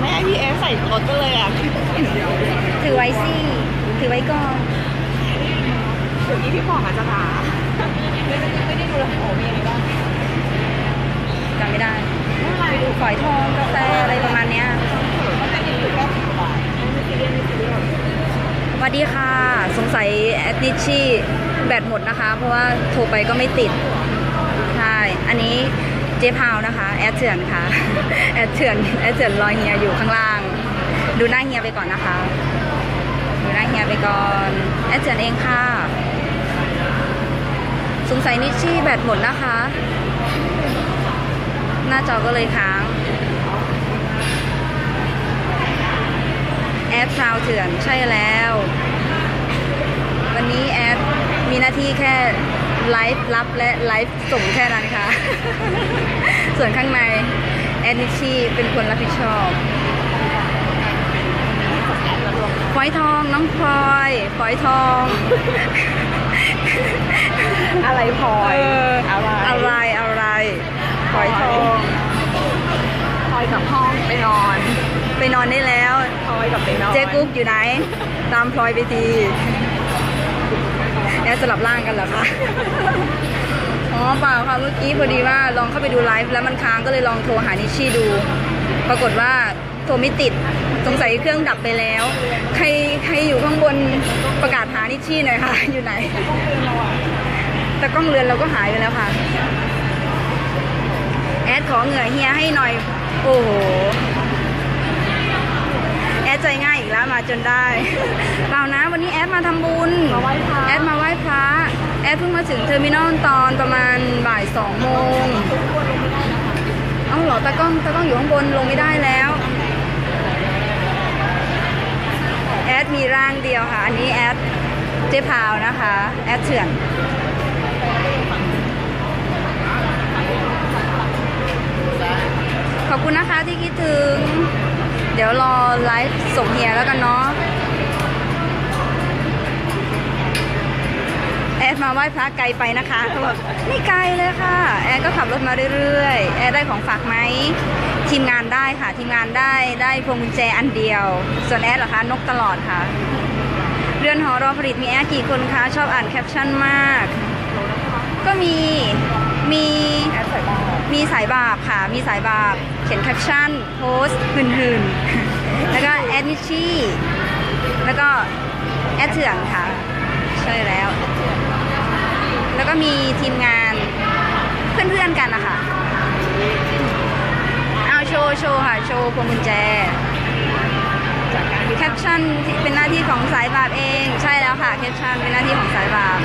ให้พี่เอฟใส่รถก็เลยอะถือไว้สิถือไว้ก่อนเดี๋ยวนี้พี่ปองอาจจะด่าจำไม่ได้ฝอยทองกาแฟอะไรประมาณเนี้ยสวัสดีค่ะ สงสัยแอดนิชชี่แบตหมดนะคะ เพราะว่าโทรไปก็ไม่ติด ใช่ อันนี้ เจ๊พาวนะคะ แอดเถื่อนค่ะ แอดเถื่อนแอดเถื่อนรอยเฮียอยู่ข้างล่าง ดูหน้าเฮียไปก่อนนะคะ ดูหน้าเฮียไปก่อน แอดเถื่อนเองค่ะ สงสัยนิชชี่แบตหมดนะคะ หน้าจอก็เลยค้าง แอดพาวเถื่อนใช่แล้ว วันนี้แอดมีหน้าที่แค่ ไลฟ์รับและไลฟ์ส่งแค่นั้นค่ะ ส่วนข้างในแอดนิชชี่เป็นคนรับผิดชอบฝอยทองน้องพลอยฝอยทอง อะไรพลอยเอออะไรอะไรอะไรฝอยทองพลอยกับห้องไปนอน ไปนอนได้แล้วพลอยกับไปนอนเจ๊กุ๊กอยู่ไหน ตามพลอยไปที แอสลับร่างกันเหรอคะอ๋อเปล่าค่ะเมื่อกี้พอดีว่าลองเข้าไปดูไลฟ์แล้วมันค้างก็เลยลองโทรหานิชี่ดู ปรากฏว่าโทรไม่ติดสงสัยเครื่องดับไปแล้ว ใครใครอยู่ข้างบนประกาศหานิชชี่หน่อยค่ะ อยู่ไหนแต่กล้องเรือนเราก็หายไปแล้วค่ะ แอดขอเหงื่อเฮียให้หน่อย โอ้โห แอดใจง่ายอีกแล้วมา จนได้เปล่านะวันนี้แอดมาทำบุญมาไหว้พระแอดมาไหว้พระแอดเพิ่งมาถึงเทอร์มินอลตอนประมาณบ่ายสองโมงเอ้าเหรอตากล้องตากล้องอยู่ข้างบนลงไม่ได้แล้วแอดมีร่างเดียวค่ะ อันนี้แอดเจ๊พาวนะคะ แอดเถื่อนขอบคุณนะคะที่คิดถึง เดี๋ยวรอไลฟ์ส่งเฮียแล้วกันเนาะแอดมาไหว้พระไกลไปนะคะเขาบอกไม่ไกลเลยค่ะ แอดก็ขับรถมาเรื่อยๆ แอดได้ของฝากไหมทีมงานได้ค่ะ ทีมงานได้ได้พวงกุญแจอันเดียว ส่วนแอดเหรอคะนกตลอดค่ะ เรือนหอรอผลิตมีแอดกี่คนคะ ชอบอ่านแคปชั่นมาก ก็มีมี มีสายบาปค่ะ มีสายบาปเขียนแคปชั่น โพสต์หื่นแล้วก็แอดนิชชี่แล้วก็แอดเถื่อนค่ะ ใช่แล้ว แล้วก็มีทีมงานเพื่อนๆกันนะคะเอาโชว์โชว์ค่ะ โชว์พวงกุญแจแคปชั่นเป็นหน้าที่ของสายบาปเอง ใช่แล้วค่ะแคปชั่นเป็นหน้าที่ของสายบาป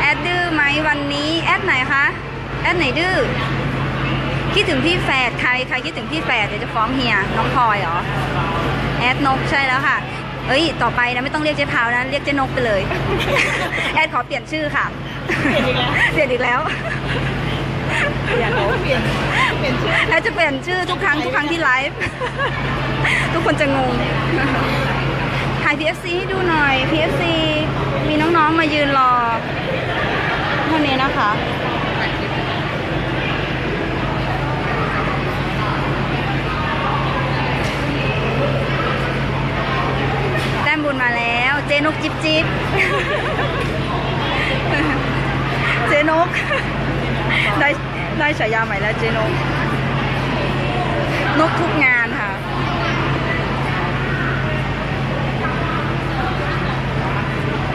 แอดดื้อไหมวันนี้ แอดไหนคะ แอดไหนดื้อ คิดถึงพี่แฝดใครใครคิดถึงพี่แฝดเดี๋ยวจะฟ้องเฮียน้องพลอยเหรอแอดนกใช่แล้วค่ะ เอ้ย ต่อไปนะไม่ต้องเรียกเจ๊พาวนะ เรียกเจ๊นกไปเลย แอดขอเปลี่ยนชื่อค่ะ เปลี่ยนอีกแล้วอยากรู้เปลี่ยนเปลี่ยนชื่อแอดจะเปลี่ยนชื่อทุกครั้งทุกครั้งที่ไลฟ์ทุกคนจะงงถ่าย PFC ให้ดูหน่อย PFC มีน้องๆมายืนรอเท่านี้นะคะ แต้ม บุญมาแล้ว เจนกจิบจิบเจนก ได้ได้ฉายาใหม่แล้วเจนก นกทุกงานค่ะ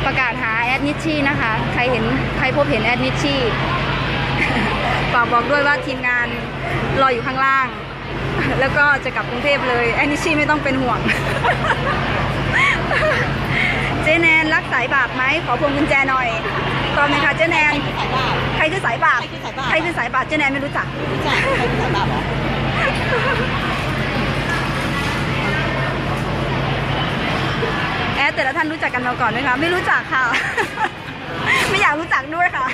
ประกาศหาแอดนิชชี่นะคะ ใครเห็นใครพบเห็นแอดนิชชี่ฝากบอกด้วยว่าทีมงานรออยู่ข้างล่าง แล้วก็จะกลับกรุงเทพเลยแอดนิชชี่ไม่ต้องเป็นห่วง เจแนนรักสายบาปไหมขอพวงกุญแจหน่อยตอบหน่อยค่ะเจแนนสายบ้าใครคือสายบาปใครคือสายบาปใครคือสายบาปเจแนนไม่รู้จักจ้ะใครเป็นสายบ้าเหรอแอดแต่ละท่านรู้จักกันมาก่อนไหมคะไม่รู้จักค่ะ ไม่อยากรู้จักด้วยค่ะ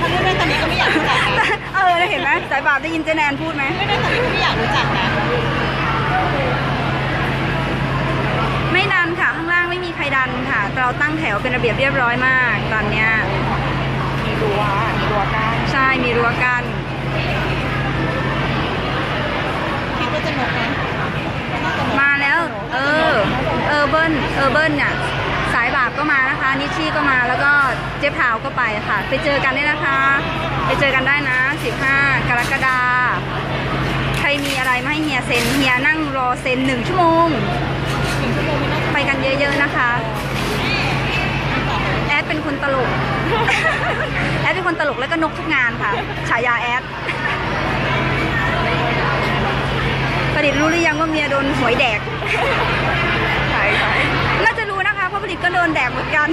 ถ้าไม่ได้ตอนนี้ก็ไม่อยากรู้จักนะเออเห็นไหมสายบาปได้ยินเจแนนพูดไหมไม่ได้ตอนนี้ก็ไม่อยากรู้จักนะ ไม่ดันค่ะ ข้างล่างไม่มีใครดันค่ะ เราตั้งแถวเป็นระเบียบเรียบร้อยมาก ตอนเนี้ยมีรั้วมีรั้วกั้นใช่มีรั้วกันคิดว่าจะนกไหมน่าจะลเออร์เบิลเนี่ยสายบาปก็มานะคะ นิชชี่ก็มาแล้วก็เจ๊พาวก็ไปค่ะ ไปเจอกันได้นะคะ ไปเจอกันได้นะ 15 กรกฎาใครมีอะไรมาให้เฮียเซ็นเฮียนั่งรอเซ็นหนึ่งชั่วโมง ไปกันเยอะๆนะคะแอดเป็น คนตลก แอดเป็นคนตลกแล้วก็นกทุกงานค่ะ ฉายาแอดผลิตรู้หรือยังว่าเมียโดนหวยแดก ใช่ใช่น่าจะรู้นะคะ เพราะผลิตก็โดนแดกเหมือนกัน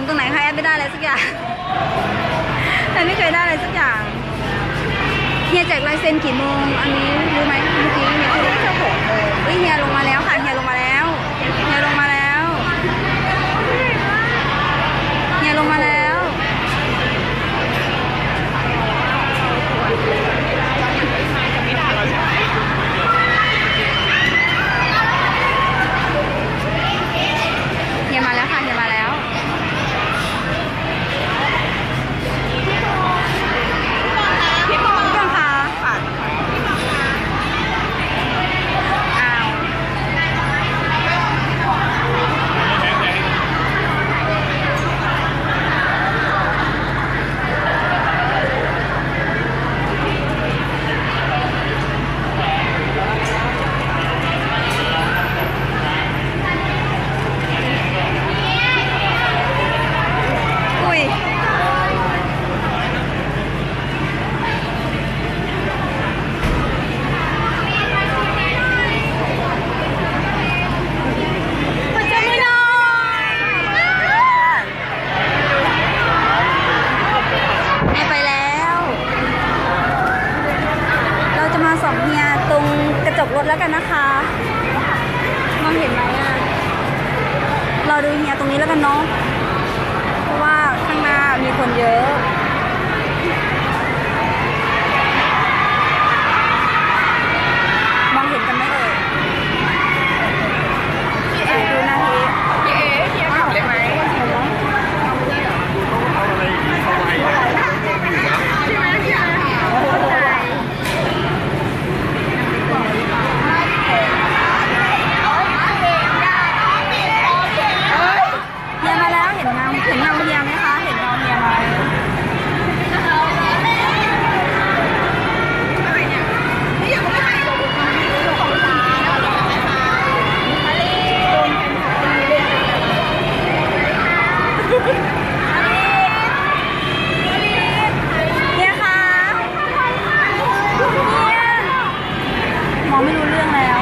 มบุญสูงตรงไหนคะแอดไม่ได้อะไรสักอย่างแอดไม่เคยได้อะไรสักอย่างเฮียแจกลายเซ็นกี่โมง อันนี้รู้ไหมเมื่อกี้เฮียพูดจะหกโมงเฮ้ยเฮียลงมาแล้วค่ะ เยอะ ไม่รู้เรื่องแล้ว